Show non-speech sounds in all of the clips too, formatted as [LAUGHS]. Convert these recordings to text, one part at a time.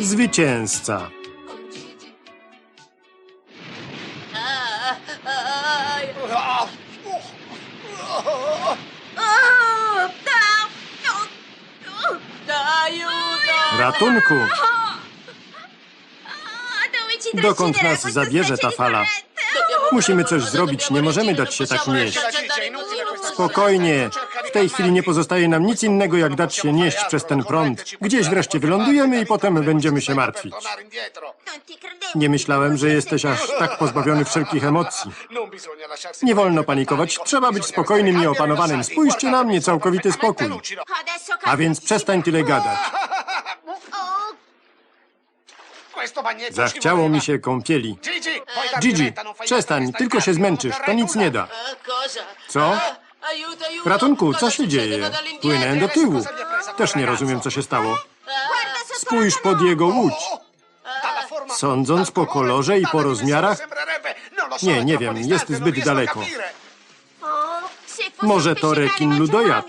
Zwycięzca. Ratunku! Dokąd nas zabierze ta fala? Musimy coś zrobić, nie możemy dać się tak nieść. Spokojnie. Tej chwili nie pozostaje nam nic innego, jak dać się nieść przez ten prąd. Gdzieś wreszcie wylądujemy i potem będziemy się martwić. Nie myślałem, że jesteś aż tak pozbawiony wszelkich emocji. Nie wolno panikować, trzeba być spokojnym i opanowanym. Spójrzcie na mnie, całkowity spokój. A więc przestań tyle gadać. Zachciało mi się kąpieli. Gigi, przestań, tylko się zmęczysz, to nic nie da. Co? Ratunku, co się dzieje? Płynę do tyłu. Też nie rozumiem, co się stało. Spójrz pod jego łódź. Sądząc po kolorze i po rozmiarach, Nie, nie wiem, jest zbyt daleko. Może to rekin ludojad.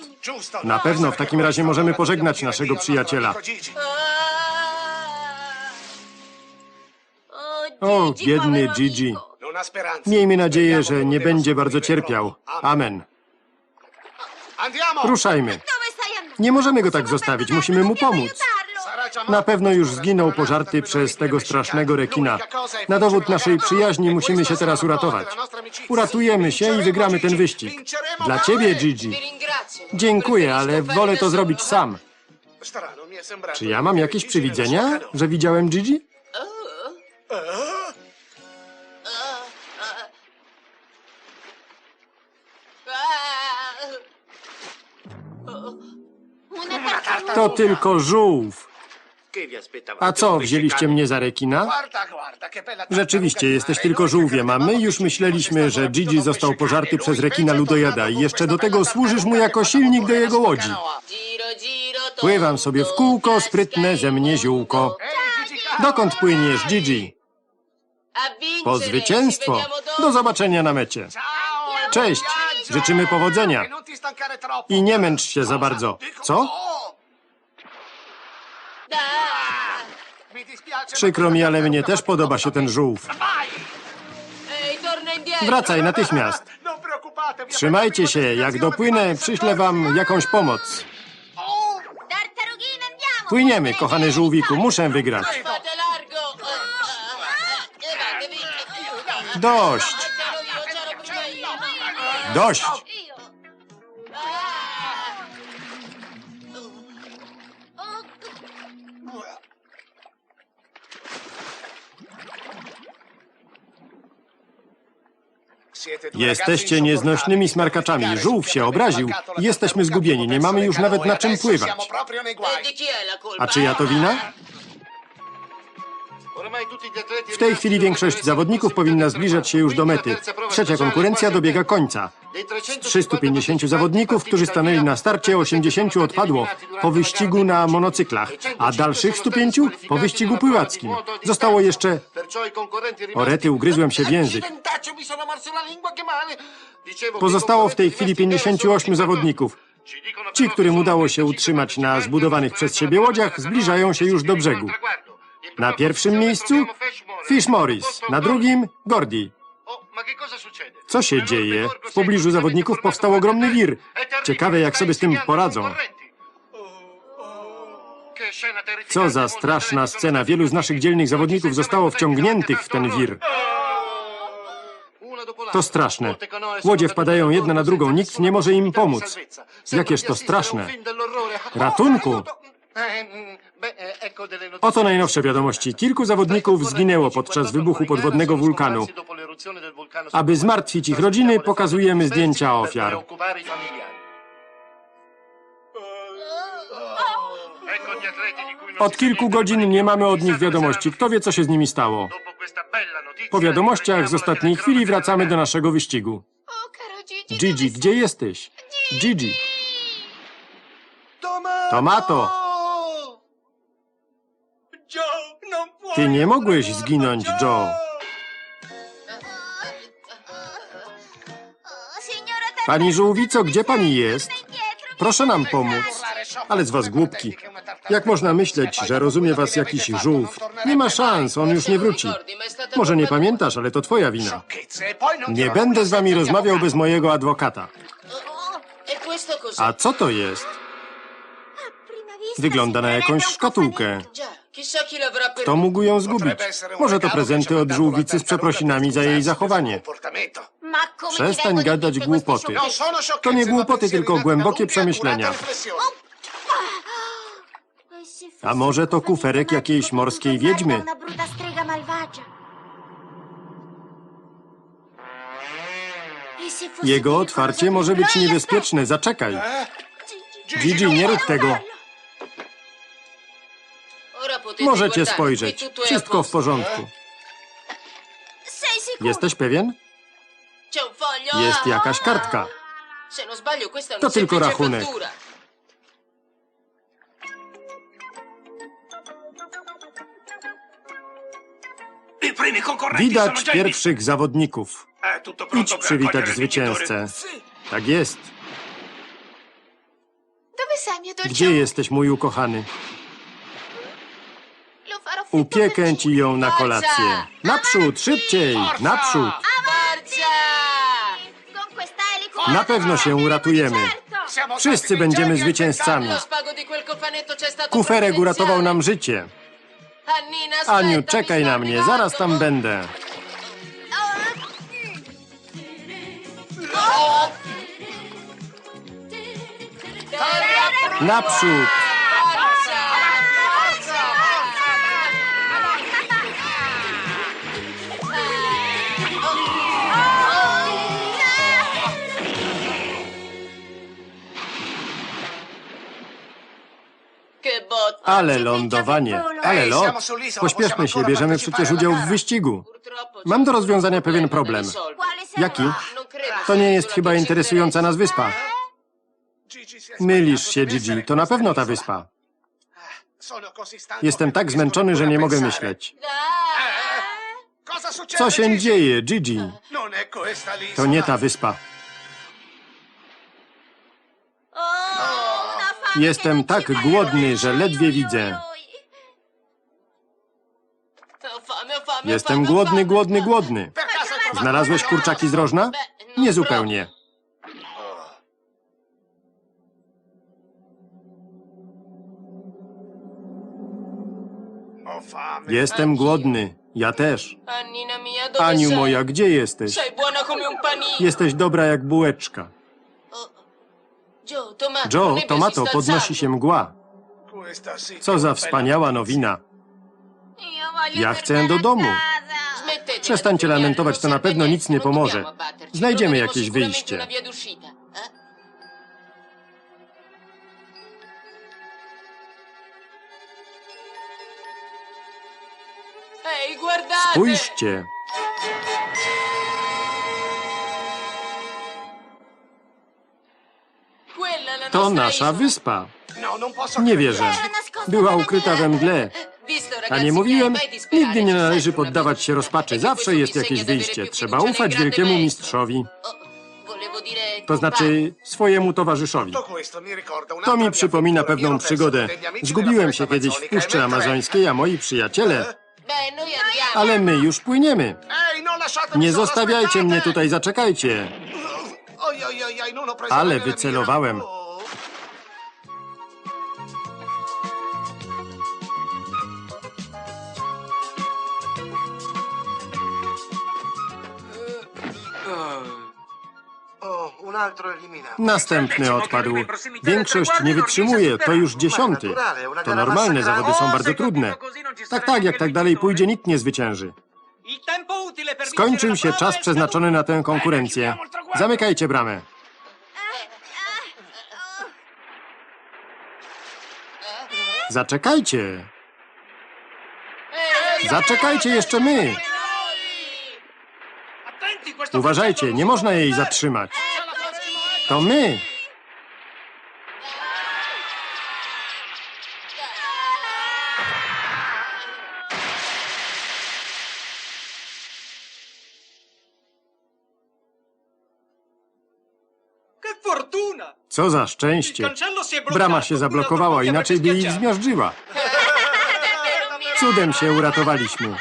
Na pewno w takim razie możemy pożegnać naszego przyjaciela. O, biedny Gigi. Miejmy nadzieję, że nie będzie bardzo cierpiał. Amen. Ruszajmy. Nie możemy go tak zostawić, musimy mu pomóc. Na pewno już zginął pożarty przez tego strasznego rekina. Na dowód naszej przyjaźni musimy się teraz uratować. Uratujemy się i wygramy ten wyścig. Dla ciebie, Gigi. Dziękuję, ale wolę to zrobić sam. Czy ja mam jakieś przywidzenia, że widziałem Gigi? To tylko żółw. A co, wzięliście mnie za rekina? Rzeczywiście, jesteś tylko żółwiem, a my już myśleliśmy, że Gigi został pożarty przez rekina ludojada i jeszcze do tego służysz mu jako silnik do jego łodzi. Pływam sobie w kółko, sprytne ze mnie ziółko. Dokąd płyniesz, Gigi? Po zwycięstwo. Do zobaczenia na mecie. Cześć, życzymy powodzenia. I nie męcz się za bardzo. Co? Przykro mi, ale mnie też podoba się ten żółw. Wracaj natychmiast. Trzymajcie się, jak dopłynę, przyślę wam jakąś pomoc. Płyniemy, kochany żółwiku, muszę wygrać. Dość, dość. Jesteście nieznośnymi smarkaczami. Żółw się obraził. Jesteśmy zgubieni. Nie mamy już nawet na czym pływać. A czyja to wina? W tej chwili większość zawodników powinna zbliżać się już do mety. Trzecia konkurencja dobiega końca. Z 350 zawodników, którzy stanęli na starcie, 80 odpadło po wyścigu na monocyklach, a dalszych 105 po wyścigu pływackim. Zostało jeszcze... O rety, ugryzłem się w język. Pozostało w tej chwili 58 zawodników. Ci, którym udało się utrzymać na zbudowanych przez siebie łodziach, zbliżają się już do brzegu. Na pierwszym miejscu Fish Morris, na drugim Gordy. Co się dzieje? W pobliżu zawodników powstał ogromny wir. Ciekawe, jak sobie z tym poradzą. Co za straszna scena. Wielu z naszych dzielnych zawodników zostało wciągniętych w ten wir. To straszne. Łodzie wpadają jedna na drugą, nikt nie może im pomóc. Jakież to straszne. Ratunku! Oto najnowsze wiadomości. Kilku zawodników zginęło podczas wybuchu podwodnego wulkanu. Aby zmartwić ich rodziny, pokazujemy zdjęcia ofiar. Od kilku godzin nie mamy od nich wiadomości. Kto wie, co się z nimi stało? Po wiadomościach z ostatniej chwili wracamy do naszego wyścigu. Gigi, gdzie jesteś? Gigi. Tomato, ty nie mogłeś zginąć, Joe. Pani żółwico, gdzie pani jest? Proszę nam pomóc. Ale z was głupki. Jak można myśleć, że rozumie was jakiś żółw? Nie ma szans, on już nie wróci. Może nie pamiętasz, ale to twoja wina. Nie będę z wami rozmawiał bez mojego adwokata. A co to jest? Wygląda na jakąś szkatułkę. Kto mógł ją zgubić? Może to prezenty od żółwicy z przeprosinami za jej zachowanie. Przestań gadać głupoty. To nie głupoty, tylko głębokie przemyślenia. A może to kuferek jakiejś morskiej wiedźmy? Jego otwarcie może być niebezpieczne, zaczekaj. Gigi, nie rób tego. Możecie spojrzeć. Wszystko w porządku. Jesteś pewien? Jest jakaś kartka. To tylko rachunek. Widać pierwszych zawodników. Idź przywitać zwycięzcę. Tak jest. Gdzie jesteś, mój ukochany? Upiekę ci ją na kolację. Naprzód, szybciej, naprzód. Na pewno się uratujemy. Wszyscy będziemy zwycięzcami. Kuferek uratował nam życie. Aniu, czekaj na mnie, zaraz tam będę. Naprzód! Ale lądowanie, ale lot. Pośpieszmy się, bierzemy przecież udział w wyścigu. Mam do rozwiązania pewien problem. Jaki? To nie jest chyba interesująca nas wyspa. Mylisz się, Gigi, to na pewno ta wyspa. Jestem tak zmęczony, że nie mogę myśleć. Co się dzieje, Gigi? To nie ta wyspa. Jestem tak głodny, że ledwie widzę. Jestem głodny, głodny, głodny. Znalazłeś kurczaki z rożna? Niezupełnie. Jestem głodny. Ja też. Aniu moja, gdzie jesteś? Jesteś dobra jak bułeczka. Joe, tomato, podnosi się mgła. Co za wspaniała nowina. Ja chcę do domu. Przestańcie lamentować, to na pewno nic nie pomoże. Znajdziemy jakieś wyjście. Spójrzcie. To nasza wyspa. Nie wierzę. Była ukryta we mgle. A nie mówiłem? Nigdy nie należy poddawać się rozpaczy. Zawsze jest jakieś wyjście. Trzeba ufać wielkiemu mistrzowi. To znaczy swojemu towarzyszowi. To mi przypomina pewną przygodę. Zgubiłem się kiedyś w Puszczy Amazońskiej, a moi przyjaciele... Ale my już płyniemy. Nie zostawiajcie mnie tutaj, zaczekajcie. Ale wycelowałem. Następny odpadł. Większość nie wytrzymuje, to już dziesiąty. To normalne, zawody są bardzo trudne. Tak, tak, jak tak dalej pójdzie, nikt nie zwycięży. Skończył się czas przeznaczony na tę konkurencję. Zamykajcie bramę. Zaczekajcie. Zaczekajcie jeszcze my. Uważajcie, nie można jej zatrzymać. To my. Co za szczęście. Brama się zablokowała, inaczej by ich zmiażdżyła. [LAUGHS] Cudem się uratowaliśmy.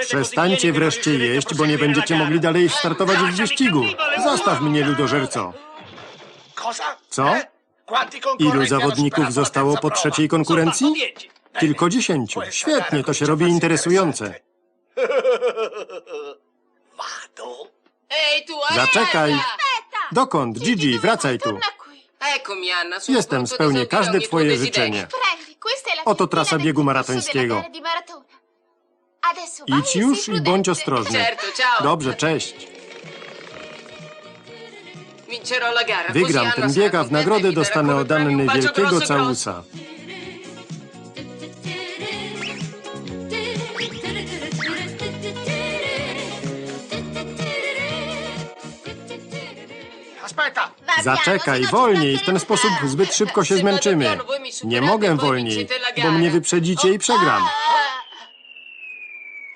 Przestańcie wreszcie jeść, bo nie będziecie mogli dalej startować w wyścigu. Zostaw mnie, ludożerco. Co? Ilu zawodników zostało po trzeciej konkurencji? Tylko dziesięciu. Świetnie, to się robi interesujące. Zaczekaj. Dokąd? Gigi, wracaj tu. Jestem, spełnię każde twoje życzenie. Oto trasa biegu maratońskiego. Idź już i bądź ostrożny. Certo, ciao. Dobrze, cześć. Vincerò la gara. così Wygram ten bieg, a w nagrodę dostanę od Anny wielkiego całusa. Zaczekaj, wolniej, w ten sposób zbyt szybko się zmęczymy. Nie mogę wolniej, bo mnie wyprzedzicie i przegram.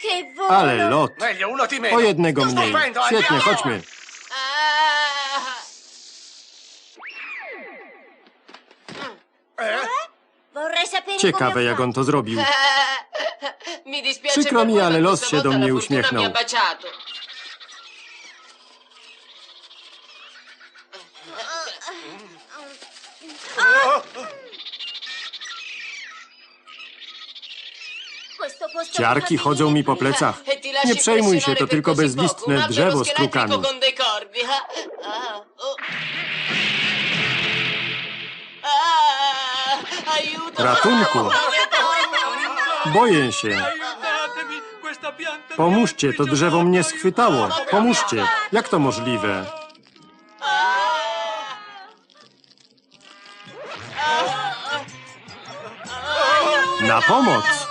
Che volo. Ale lot. O jednego mniej. Świetnie, chodźmy. Vorrei sapere Ciekawe, come ho jak on to zrobił. [LAUGHS] Mi dispiace Przykro per mi, voi, ale ma los questa się do volta mnie la fortuna uśmiechnął. Mi ha baciato. fatto. Ciarki chodzą mi po plecach. Nie przejmuj się, to tylko bezlistne drzewo z krukami. Ratunku. Boję się. Pomóżcie, to drzewo mnie schwytało. Pomóżcie. Jak to możliwe? Na pomoc!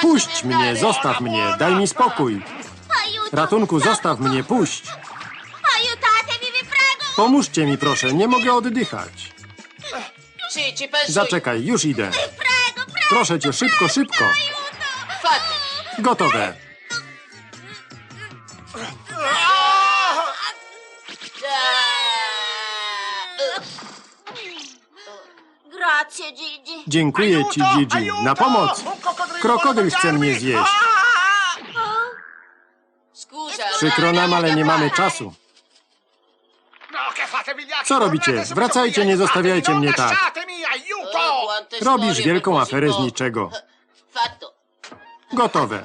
Puść mnie, zostaw mnie, daj mi spokój. Ratunku, zostaw mnie, puść. Pomóżcie mi, proszę, nie mogę oddychać. Zaczekaj, już idę. Proszę cię, szybko, szybko. Gotowe. Dziękuję ci, Gigi. Na pomoc. Krokodyl chce mnie zjeść. Przykro nam, ale nie mamy czasu. Co robicie? Wracajcie, nie zostawiajcie mnie tak. Robisz wielką aferę z niczego. Gotowe.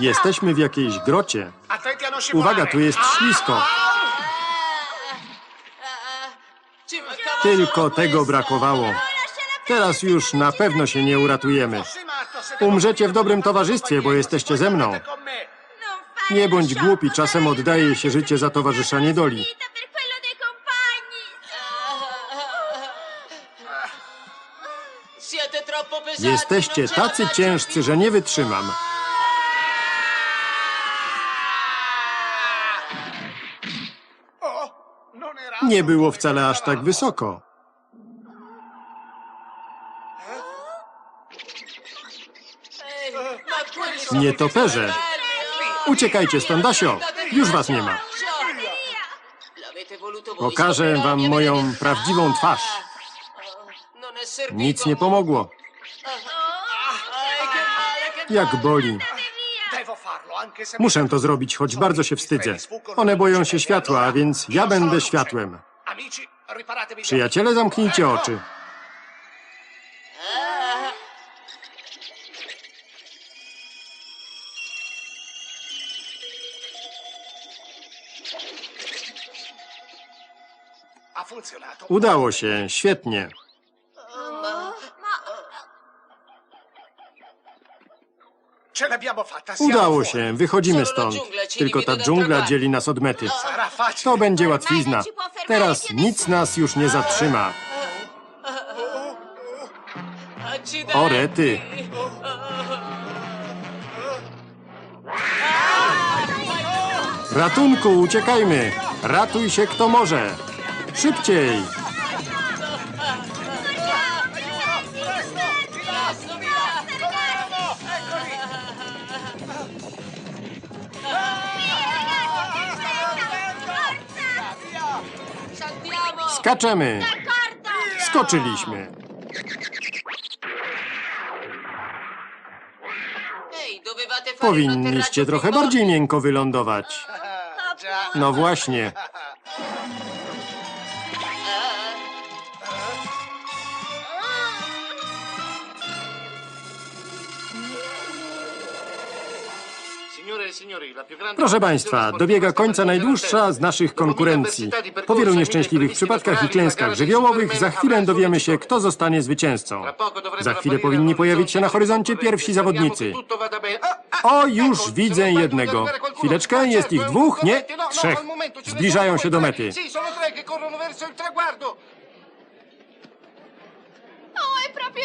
Jesteśmy w jakiejś grocie. Uwaga, tu jest ślisko. Tylko tego brakowało. Teraz już na pewno się nie uratujemy. Umrzecie w dobrym towarzystwie, bo jesteście ze mną. Nie bądź głupi, czasem oddaje się życie za towarzyszenie doli. vita per quello dei compagni. Siete troppo pesanti, Jesteście tacy ciężcy, że nie wytrzymam. Nie było wcale aż tak wysoko. Nietoperze. Uciekajcie stąd, Dasio. Już was nie ma. Pokażę wam moją prawdziwą twarz. Nic nie pomogło. Jak boli. Muszę to zrobić, choć bardzo się wstydzę. One boją się światła, a więc ja będę światłem. Przyjaciele, zamknijcie oczy. Udało się, świetnie. Udało się, wychodzimy stąd. Tylko ta dżungla dzieli nas od mety. To będzie łatwizna. Teraz nic nas już nie zatrzyma. O rety. Ratunku, uciekajmy! Ratuj się kto może! Szybciej! Skaczemy! Skoczyliśmy! Powinniście trochę bardziej miękko wylądować. [LAUGHS] No właśnie. Proszę Państwa, dobiega końca najdłuższa z naszych konkurencji. Po wielu nieszczęśliwych przypadkach i klęskach żywiołowych za chwilę dowiemy się, kto zostanie zwycięzcą. Za chwilę powinni pojawić się na horyzoncie pierwsi zawodnicy. O, już widzę jednego. Chwileczkę, jest ich dwóch, nie, trzech. Zbliżają się do mety.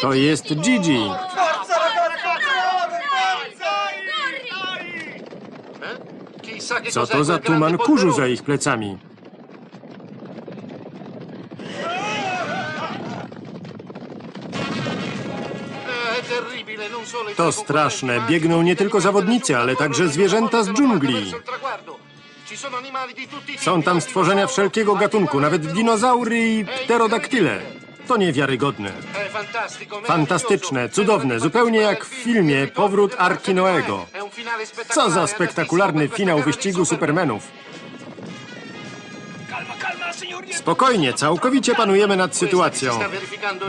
To jest Gigi. Co to za tuman kurzu za ich plecami? To straszne. Biegną nie tylko zawodnicy, ale także zwierzęta z dżungli. Są tam stworzenia wszelkiego gatunku, nawet dinozaury i pterodaktyle. To niewiarygodne. Fantastyczne, cudowne, zupełnie jak w filmie Powrót Arki Noego. Co za spektakularny finał wyścigu Supermanów. Spokojnie, całkowicie panujemy nad sytuacją.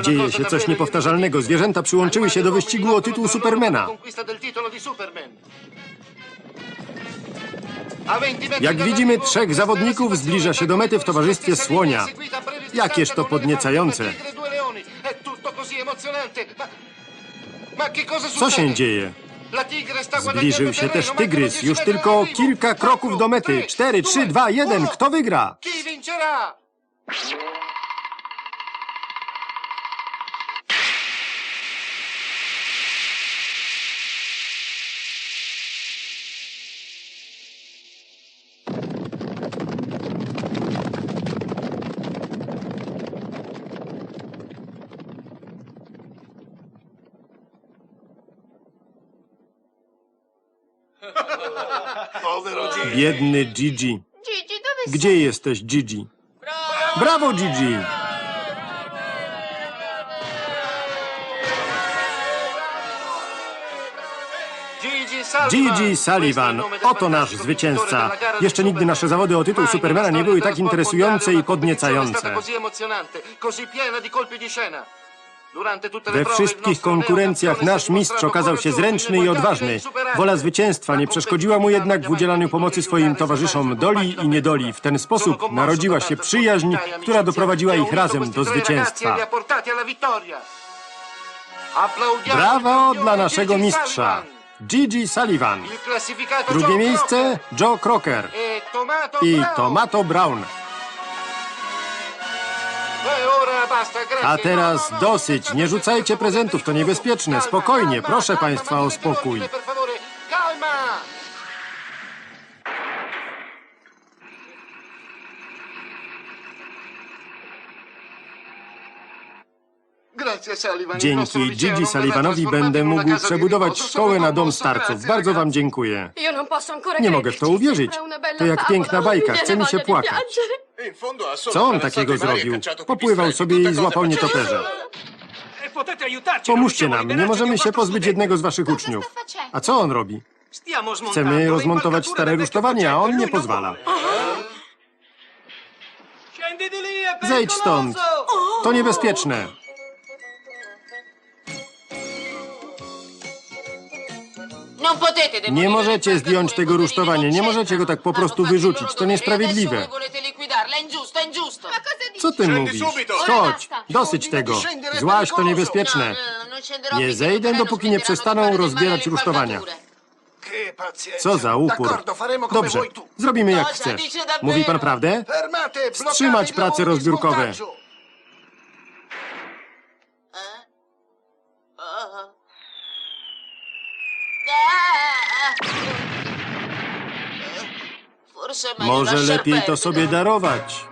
Dzieje się coś niepowtarzalnego. Zwierzęta przyłączyły się do wyścigu o tytuł Supermana. Jak widzimy, trzech zawodników zbliża się do mety w towarzystwie słonia. Jakież to podniecające. Co się dzieje? Zbliżył się też tygrys, już tylko kilka kroków do mety. Cztery, trzy, dwa, jeden. Kto wygra? Biedny Gigi. Gdzie jesteś, Gigi? Brawo, Gigi! Gigi Sullivan, oto nasz zwycięzca. Jeszcze nigdy nasze zawody o tytuł Supermana nie były tak interesujące i podniecające. We wszystkich konkurencjach nasz mistrz okazał się zręczny i odważny. Wola zwycięstwa nie przeszkodziła mu jednak w udzielaniu pomocy swoim towarzyszom Doli i Niedoli. W ten sposób narodziła się przyjaźń, która doprowadziła ich razem do zwycięstwa. Brawo dla naszego mistrza, Gigi Sullivan. Drugie miejsce Joe Crocker i Tomato Brown. A teraz dosyć, nie rzucajcie prezentów, to niebezpieczne. Spokojnie, proszę państwa o spokój. Dzięki Gigi Sullivanowi będę mógł przebudować szkołę na dom starców. Bardzo wam dziękuję. Nie mogę w to uwierzyć. To jak piękna bajka, chce mi się płakać. Co on takiego zrobił? Popływał sobie i złapał nietoperze. E potete aiutarci? Pomóżcie nam, nie możemy się pozbyć jednego z waszych uczniów. A co on robi? Chcemy rozmontować stare rusztowanie, a on nie non pozwala. Zejdź stąd. To niebezpieczne. Demolire Nie możecie zdjąć tego rusztowania, nie możecie go tak po prostu wyrzucić. To niesprawiedliwe. Co ty mówisz? Chodź, dosyć tego. Złaź to niebezpieczne. Nie zejdę, dopóki nie przestaną rozbierać rusztowania. Co za upór. Dobrze, zrobimy jak chcesz. Mówi pan prawdę? Wstrzymać prace rozbiórkowe. Może lepiej to sobie darować.